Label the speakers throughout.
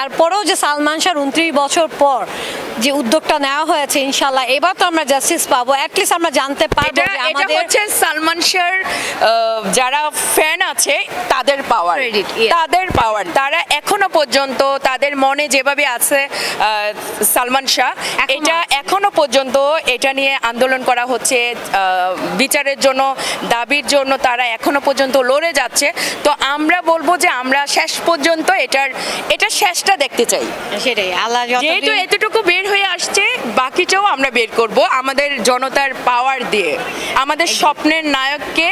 Speaker 1: তারপরেও যে সালমান শাহর উনত্রিশ বছর পর যে উদ্যোগটা নেওয়া হয়েছে ইনশাল্লাহ এবার তো আমরা জাস্টিস পাবো। অ্যাটলিস্ট আমরা জানতে পারব
Speaker 2: এটা এটা হচ্ছে সালমান শাহর যারা ফ্যান আছে তাদের পাওয়ার তাদের পাওয়ার তারা এখনও পর্যন্ত তাদের মনে যেভাবে আছে সালমান শাহ এটা এখনও পর্যন্ত এটা নিয়ে আন্দোলন করা হচ্ছে বিচারের জন্য দাবির জন্য তারা এখনও পর্যন্ত লড়ে যাচ্ছে। তো আমরা বলব যে আমরা শেষ পর্যন্ত এটার এটা শেষটা দেখতে চাই।
Speaker 1: সেটাই আল্লাহ
Speaker 2: যেহেতু এতটুকু বের হয়ে আসছে বাকিটাও আমরা বের করব আমাদের জনতার পাওয়ার দিয়ে। আমাদের স্বপ্নের নায়ককে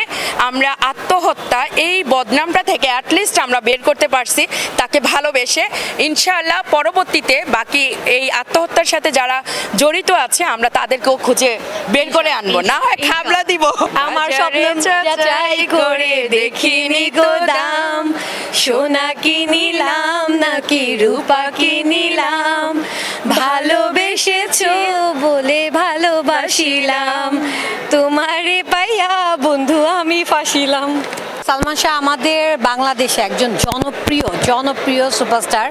Speaker 2: আমরা আত্মহত্যা এই বদনামটা থেকে অ্যাটলিস্ট আমরা বের করতে পারছি তাকে ভালোবেসে। ইনশাআল্লাহ পরবর্তীতে বাকি এই আত্মহত্যার সাথে যারা জড়িত আছে আমরা তাদেরকেও খুঁজে বের করে আনব। না হয় খাবলা দিব।
Speaker 1: আমার স্বপ্ন যাচাই করে দেখিনি গো দাম। সোনা কি নিলাম নাকি রূপা কি নিলাম ভালোবেসেছো বলে ভালোবাসিলাম। তোমারে পাইয়া বন্ধু আমি ফাঁসিলাম। সালমান শাহ আমাদের বাংলাদেশে একজন জনপ্রিয় জনপ্রিয় সুপারস্টার।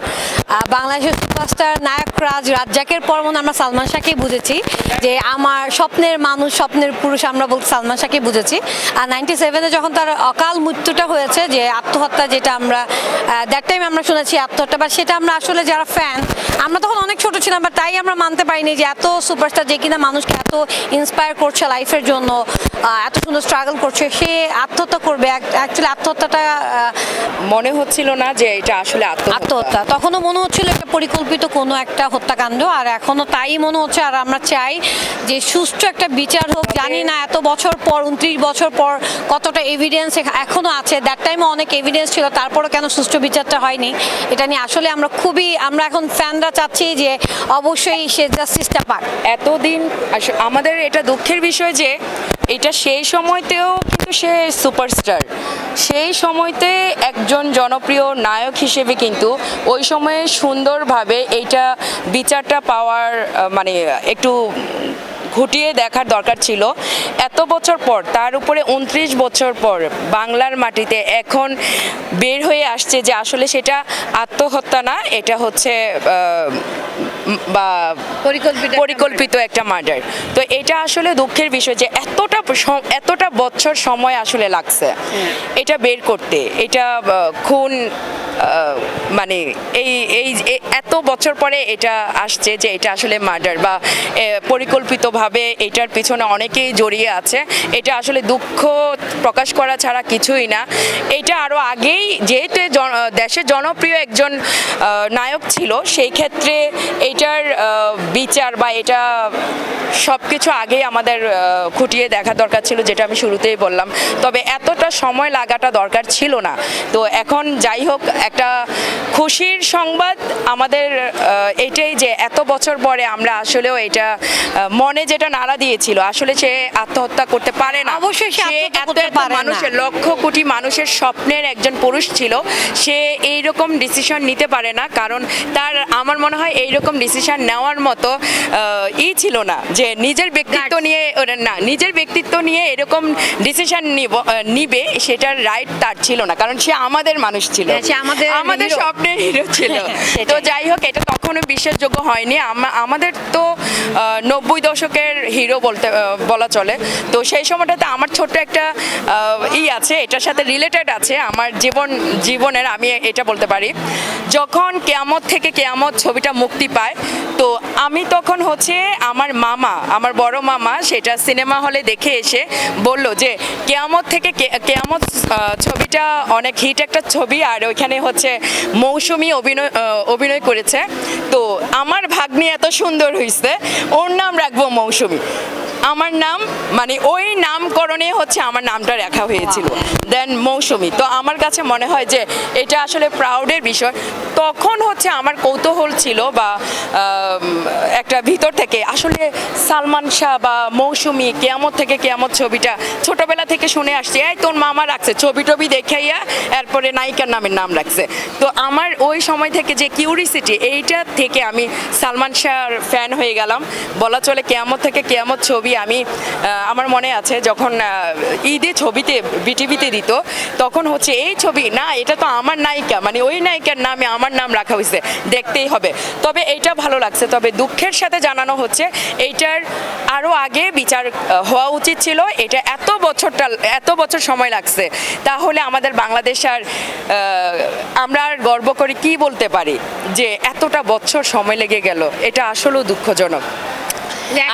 Speaker 1: বাংলাদেশের সুপারস্টার নায়ক রাজ রাজ্জাকের পর মনে আমরা সালমান শাহকেই বুঝেছি যে আমার স্বপ্নের মানুষ, স্বপ্নের পুরুষ আমরা বলতে সালমান শাহকে বুঝেছি। আর নাইনটি সেভেনে যখন তার অকাল মৃত্যুটা হয়েছে, যে আত্মহত্যা যেটা আমরা দ্যাট টাইম আমরা শুনেছি আত্মহত্যা, বা সেটা আমরা আসলে যারা ফ্যান আমরা তখন অনেক ছোট ছিলাম বা তাই আমরা মানতে পারিনি যে এত সুপারস্টার যে কিনা মানুষকে এত ইন্সপায়ার করছে লাইফের জন্য এত সুন্দর স্ট্রাগল করছে, সে আত্মহত্যা করবে অ্যাকচুয়ালি আত্মহত্যাটা
Speaker 2: মনে হচ্ছিল না যে এটা আসলে আত্মহত্যা।
Speaker 1: তখনও মনে হচ্ছিল একটা পরিকল্পিত কোনো একটা হত্যাকাণ্ড আর এখনও তাই মনে হচ্ছে আর আমরা চাই যে সুষ্ঠু একটা বিচার হোক। জানি না এত বছর পর উনত্রিশ বছর পর কতটা এভিডেন্স এখনও আছে। দ্যাট টাইমে অনেক এভিডেন্স ছিল তারপরও কেন সুষ্ঠু বিচারটা হয়নি? এটা নিয়ে আসলে আমরা খুবই আমরা এখন ফ্যানরা চাচ্ছি যে অবশ্যই সে জাস্টিসটা পাক।
Speaker 2: এতদিন আমাদের এটা দুঃখের বিষয় যে এটা সেই সময়তেও কিন্তু সে সুপারস্টার। সেই সময়তে একজন জনপ্রিয় নায়ক হিসেবে কিন্তু ওই সময়ে সুন্দরভাবে এইটা বিচারটা পাওয়ার মানে একটু ঘুটিয়ে দেখার দরকার ছিল। এত বছর পর তার উপরে উনত্রিশ বছর পর বাংলার মাটিতে এখন বের হয়ে আসছে যে আসলে সেটা আত্মহত্যা না এটা হচ্ছে বা
Speaker 1: পরিকল্পিত একটা
Speaker 2: মার্ডার তো এটা আসলে দুঃখের বিষয় যে এতটা এতটা বছর সময় আসলে লাগছে। এটা বের করতে এটা খুন মানে এই এই এত বছর পরে এটা আসছে যে এটা আসলে মার্ডার বা পরিকল্পিতভাবে এটার পিছনে অনেকেই জড়িয়ে আছে। এটা আসলে দুঃখ প্রকাশ করা ছাড়া কিছুই না। এটা আরও আগেই যেহেতু দেশের জনপ্রিয় একজন নায়ক ছিল সেই ক্ষেত্রে এইটার আহ, বিচার বা এটা সব কিছু আগেই আমাদের খুঁটিয়ে দেখা দরকার ছিল যেটা আমি শুরুতেই বললাম। তবে এতটা সময় লাগাটা দরকার ছিল না। তো এখন যাই হোক একটা খুশির সংবাদ আমাদের এটাই যে এত বছর পরে আমরা আসলেও এটা মনে যেটা নাড়া দিয়েছিল আসলে সে আত্মহত্যা করতে পারে না।
Speaker 1: অবশ্যই সে
Speaker 2: এত। মানুষের লক্ষ কোটি মানুষের স্বপ্নের একজন পুরুষ ছিল সে এই রকম ডিসিশন নিতে পারে না কারণ তার আমার মনে হয় এই রকম ডিসিশন নেওয়ার মতো ই ছিল না যে নিজের ব্যক্তিত্ব নিয়ে না নিজের ব্যক্তিত্ব নিয়ে এরকম ডিসিশন নিব নিবে সেটার রাইট তার ছিল না কারণ সে আমাদের মানুষ ছিল।
Speaker 1: হ্যাঁ, আমাদের
Speaker 2: আমাদের স্বপ্নের হিরো ছিল। তো যাই হোক এটা তখনও বিশ্বাসযোগ্য হয়নি। আমাদের তো নব্বই দশকের হিরো বলতে বলা চলে। তো সেই সময়টাতে আমার ছোট্ট একটা ই আছে এটার সাথে রিলেটেড আছে। আমার জীবন জীবনের আমি এটা বলতে পারি। যখন কেয়ামত থেকে কেয়ামত ছবিটা মুক্তি পায় তো আমি তখন হচ্ছে আমার মামা, আমার বড় মামা সেটা সিনেমা হলে দেখে এসে বলল যে, কেয়ামত থেকে কেয়ামত ছবিটা অনেক হিট একটা ছবি আর ওইখানে হচ্ছে মৌসুমি অভিনয় অভিনয় করেছে। তো আমার ভাগ্নি এত সুন্দর হয়েছে ওর নাম রাখব মৌসুমি। আমার নাম মানে ওই নামকরণে হচ্ছে আমার নামটা রাখা হয়েছিল। দেন মৌসুমি। তো আমার কাছে মনে হয় যে এটা আসলে প্রাউডের বিষয়। তখন হচ্ছে আমার কৌতূহল ছিল বা একটা ভিতর থেকে আসলে সালমান শাহ বা মৌসুমি কেয়ামত থেকে কেয়ামত ছবিটা ছোটবেলা থেকে শুনে আসছি, এই তোর মামা রাখছে ছবি টবি দেখাইয়া এরপরে নায়িকার নামের নাম রাখছে। তো আমার ওই সময় থেকে যে কিউরিসিটি এইটা থেকে আমি সালমান শাহর ফ্যান হয়ে গেলাম। বলা চলে কেয়ামত থেকে কেয়ামত ছবি আমি আমার মনে আছে যখন ঈদে ছবিতে, বিটিভিতে দিত, তখন হচ্ছে এই ছবি, না, এটা তো আমার নায়িকা মানে ওই নায়িকার নামে আমার নাম রাখা হয়েছে, দেখতেই হবে। তবে এইটা ভালো লাগছে, তবে দুঃখের সাথে জানানো হচ্ছে, এইটার আরও আগে বিচার হওয়া উচিত ছিল, এটা এত বছরটা, এত বছর সময় লাগছে, তাহলে আমাদের বাংলাদেশ আর আমরা আর গর্ব করে কি বলতে পারি যে এতটা বছর সময় লেগে গেল, এটা আসলেও দুঃখজনক।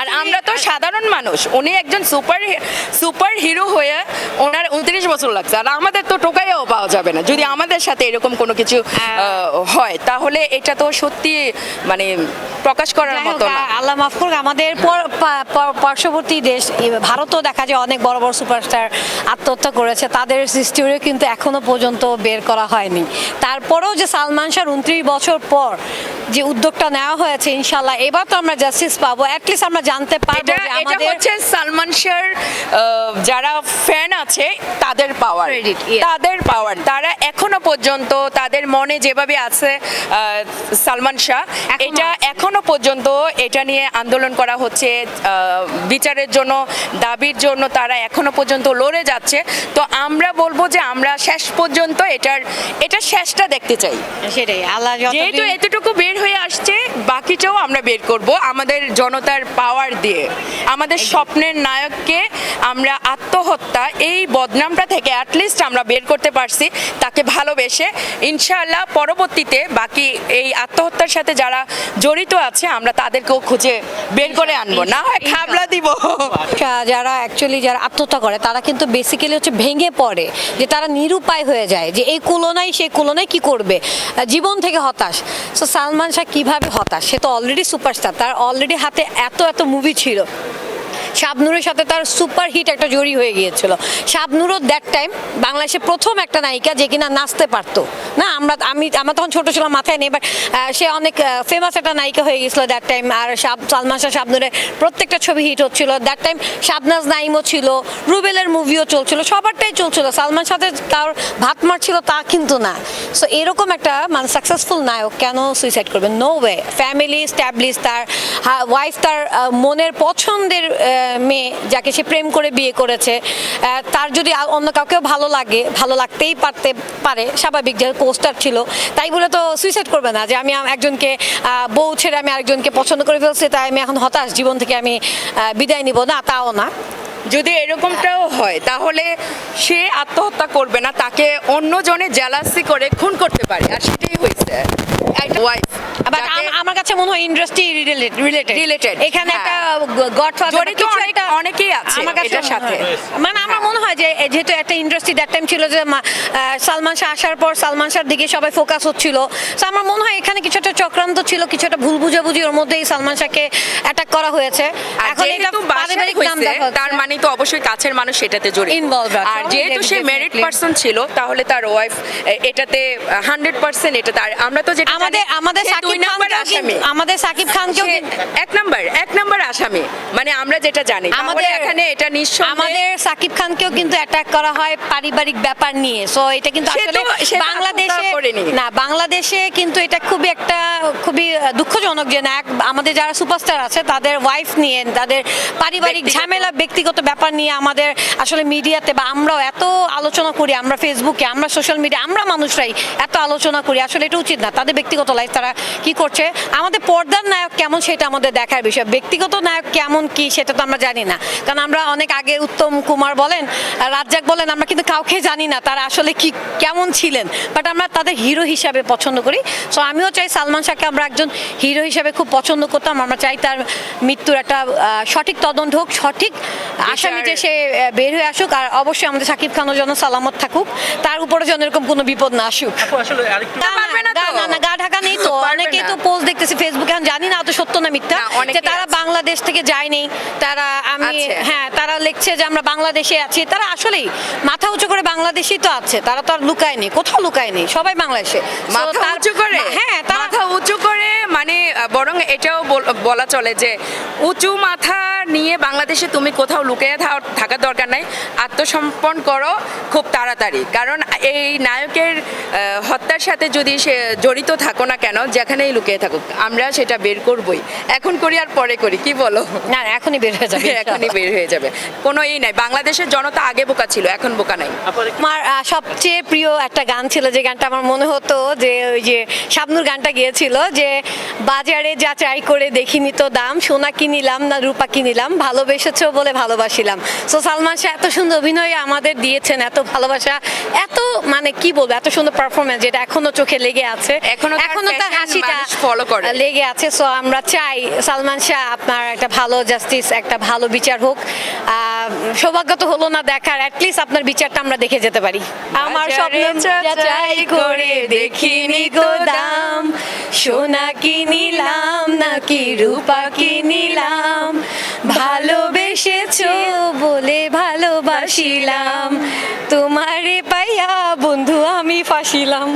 Speaker 2: আর আমরা তো সাধারণ মানুষ। উনি একজন সুপার সুপার হিরো হয়ে ওনার উনত্রিশ বছর লাগছে। আর আমাদের তো টোকাইও পাওয়া যাবে না। যদি আমাদের সাথে এরকম কোনো কিছু হয়। তাহলে এটা তো সত্যি মানে প্রকাশ করার মতো না।
Speaker 1: আল্লাহ মাফ করুক আমাদের পার্শ্ববর্তী দেশ ভারতও দেখা যায় অনেক বড় বড় সুপারস্টার আত্মহত্যা করেছে। তাদের হিস্টোরিও কিন্তু এখনও পর্যন্ত বের করা হয়নি। তারপরেও যে সালমান শাহর উনত্রিশ বছর পর যে উদ্যোগটা নেওয়া হয়েছে ইনশাল্লাহ এবার তো আমরা জাস্টিস পাবো। অ্যাটলিস্ট আমরা জানতে পারব
Speaker 2: এটা হচ্ছে সালমান শাহর যারা ফ্যান আছে তাদের পাওয়ার তাদের পাওয়ার তারা এখনও পর্যন্ত তাদের মনে যেভাবে আছে সালমান শাহ এটা এখনও পর্যন্ত এটা নিয়ে আন্দোলন করা হচ্ছে আহ, বিচারের জন্য দাবির জন্য তারা এখনও পর্যন্ত লড়ে যাচ্ছে। তো আমরা বলব যে আমরা শেষ পর্যন্ত এটার এটা শেষটা দেখতে চাই।
Speaker 1: সেটাই আল্লাহ
Speaker 2: যেহেতু এতটুকু বের হয়ে আসছে বাকিটাও আমরা বের করব আমাদের জনতার পাওয়ার দিয়ে। আমাদের স্বপ্নের নায়ককে আমরা আত্মহত্যা এই বদনামটা থেকে অ্যাটলিস্ট আমরা বের করতে পারছি তাকে ভালোবেসে। ইনশাআল্লাহ পরবর্তীতে বাকি এই আত্মহত্যার সাথে যারা জড়িত আছে আমরা তাদেরকেও খুঁজে বের করে আনব। না হয় খাবলা দিব।
Speaker 1: যারা অ্যাকচুয়ালি যারা আত্মহত্যা করে তারা কিন্তু বেসিক্যালি হচ্ছে ভেঙে পড়ে যে তারা নিরুপায় হয়ে যায় যে এই কুলনাই সেই কুলনায় কি করবে? জীবন থেকে হতাশ। সো সালমান শাহ কীভাবে হতাশ? সে তো অলরেডি সুপারস্টার তার অলরেডি হাতে এত এত মুভি ছিল। শাবনুরের সাথে তার সুপার হিট একটা জড়ি হয়ে গিয়েছিল। শাবনুরও দ্যাট টাইম বাংলাদেশের প্রথম একটা নায়িকা যে কিনা নাচতে পারতো। না, আমরা, আমি, আমার তখন ছোটো ছিলাম, মাথায় নেই বাট সে অনেক ফেমাস একটা নায়িকা হয়ে গেছিল দ্যাট টাইম আর শাব, সালমান শাহ শাবনুরের প্রত্যেকটা ছবি হিট হচ্ছিল। দ্যাট টাইম শাবনাজ নাইমও ছিল, রুবেলের মুভিও চলছিল, সবারটাই চলছিল। সালমান সাথে তার ভাত মারছিল তা কিন্তু না। সো এরকম একটা মানে সাকসেসফুল নায়ক কেন সুইসাইড করবে? নো ওয়ে ফ্যামিলি স্ট্যাবলিশ তার ওয়াইফ তার মনের পছন্দের মেয়ে যাকে সে প্রেম করে বিয়ে করেছে তার যদি অন্য কাউকেও ভালো লাগে, ভালো লাগতেই পারতে পারে, স্বাভাবিক যে পোস্টার ছিল, তাই বলে তো সুইসাইড করবে না যে আমি একজনকে বউ ছেড়ে আমি আরেকজনকে পছন্দ করে ফেলছি, তাই আমি এখন হতাশ, জীবন থেকে আমি বিদায় নিব না, তাও না।
Speaker 2: যদি এরকমটাও হয়, তাহলে সে আত্মহত্যা করবে না, তাকে অন্যজনে জেলাসি করে খুন করতে পারে, আর সেটাই হয়েছে। একটা ওয়াইফ
Speaker 1: বাট আমার কাছে মনে হয় ইন্ডাস্ট্রি রিলেটেড
Speaker 2: Related,
Speaker 1: এখানে
Speaker 2: হ্যাঁ।
Speaker 1: একটা গডফাদার
Speaker 2: জড়িত অনেক- অনেকেই আছে
Speaker 1: আমার কাছে
Speaker 2: সাথে।
Speaker 1: মানে আমার মনে হয় যে যেহেতু একটা ইন্ডাস্ট্রি দ্যাট টাইম ছিল যে সালমান শাহ আসার পর সালমান শাহর দিকে সবাই ফোকাস হচ্ছিল তো আমার মনে হয় এখানে কিছু একটা চক্রান্ত ছিল কিছু একটা ভুল বুঝাবুঝি ওর মধ্যেই সালমান শাহকে অ্যাটাক করা হয়েছে
Speaker 2: এখন এটা পারিবারিক নাম তার মানে তো অবশ্যই কাছের মানুষ সেটাতে জড়িত
Speaker 1: আছে।
Speaker 2: আর যেহেতু সে
Speaker 1: Definitely.
Speaker 2: মেরিট পারসন ছিল তাহলে তার ওয়াইফ এটাতে হান্ড্রেড পার্সেন্ট এটা তার আমরা তো যেটা
Speaker 1: আমাদের আমাদের সাকিব
Speaker 2: নাম্বার আসামি।
Speaker 1: আমাদের সাকিব খানকেও
Speaker 2: এক নাম্বার এক নাম্বার আসামি। মানে আমরা যেটা জানি আমাদের এখানে এটা নিঃসন্দেহে
Speaker 1: আমাদের সাকিব খানকেও কিন্তু অ্যাটাক করা হয় পারিবারিক ব্যাপার নিয়ে। সো এটা কিন্তু আসলে বাংলাদেশে না বাংলাদেশে কিন্তু এটা খুবই একটা খুবই দুঃখজনক যে না এক- আমাদের যারা সুপারস্টার আছে তাদের ওয়াইফ নিয়ে তাদের পারিবারিক ঝামেলা ব্যক্তিগত ব্যাপার নিয়ে আমাদের আসলে মিডিয়াতে বা আমরাও এত আলোচনা করি আমরা ফেসবুকে আমরা সোশ্যাল মিডিয়া আমরা মানুষরাই এত আলোচনা করি। আসলে এটা উচিত না। তাদের ব্যক্তিগত লাইফ তারা কি করছে? আমাদের পর্দার নায়ক কেমন সেটা আমাদের দেখার বিষয়। ব্যক্তিগত নায়ক কেমন কি সেটা তো আমরা জানি না। কারণ আমরা অনেক আগে উত্তম কুমার বলেন রাজ্জাক বলেন আমরা কিন্তু কাউকে জানি না তারা আসলে কি কেমন ছিলেন। বাট আমরা তাদের হিরো হিসাবে পছন্দ করি। সো আমিও চাই সালমান শাহকে আমরা একজন হিরো হিসাবে খুব পছন্দ করতাম। আমরা চাই তার মৃত্যুর একটা সঠিক তদন্ত হোক সঠিক আসামিতে সে বের হয়ে আসুক। আর অবশ্যই আমাদের সাকিব খানও যেন সালামত থাকুক। তার উপরে যেন এরকম কোনো বিপদ না আসুক। না,
Speaker 2: না
Speaker 1: গা ঢাকা নেই তো।
Speaker 2: পারবে
Speaker 1: অনেকেই তো পোস্ট দেখতেছি ফেসবুকে আমি জানি না অত সত্য না মিথ্যা যে তারা বাংলাদেশ থেকে যায়নি তারা আমি হ্যাঁ তারা লিখছে যে আমরা বাংলাদেশে আছি তারা আসলেই মাথা উঁচু করে বাংলাদেশই তো আছে তারা তো আর লুকায়নি কোথাও লুকায়নি সবাই বাংলাদেশে।
Speaker 2: মাথা উঁচু করে?
Speaker 1: হ্যাঁ তারা
Speaker 2: মাথা উঁচু করে মানে বরং এটাও বলা চলে যে উঁচু মাথা নিয়ে বাংলাদেশে তুমি কোথাও লুকিয়ে থা- থাকার দরকার নাই। আত্মসমর্পণ করো খুব তাড়াতাড়ি। কারণ এই নায়কের হত্যার সাথে যদি সে জড়িত থাকো না কেন যেখানেই লুকিয়ে থাকুক আমরা সেটা বের করবই। এখন করি আর পরে করি কি বলো?
Speaker 1: না না, এখনই বের হয়ে যাবে।
Speaker 2: এখনই বের হয়ে যাবে। কোনো এই নাই। বাংলাদেশের জনতা আগে বোকা ছিল এখন বোকা নাই।
Speaker 1: আমার সবচেয়ে প্রিয় একটা গান ছিল যে গানটা আমার মনে হতো যে ওই যে শাবনুর গানটা গিয়েছিল যে বাজারে যা চাই করে দেখিনি তো দাম সোনা কিনিলাম না রূপা কিনিলাম। ভালোবেসেছো বলে ভালোবাসিলাম। সো সালমান শাহ এত সুন্দর অভিনয় আমাদের দিয়েছেন এত ভালোবাসা এত মানে কি বলব এত সুন্দর পারফরমেন্স যেটা এখনও চোখে লেগে আছে।
Speaker 2: এখনও
Speaker 1: এখনও তার হাসিটা
Speaker 2: follow করে।
Speaker 1: লেগে আছে। সো আমরা চাই সালমান শাহ আপনার একটা ভালো জাস্টিস একটা ভালো বিচার হোক। সৌভাগ্য তো হলো না দেখার অ্যাটলিস্ট আপনার বিচারটা আমরা দেখে যেতে পারি। আমার স্বপ্ন যাচাই করে দেখিনি গো দাম। সোনা কিনিলাম নাকি রূপা কিনিলাম। ভালোবেসেছো বলে ভালোবাসিলাম। তোমারে পাইয়া বন্ধু আমি ফাঁসিলাম।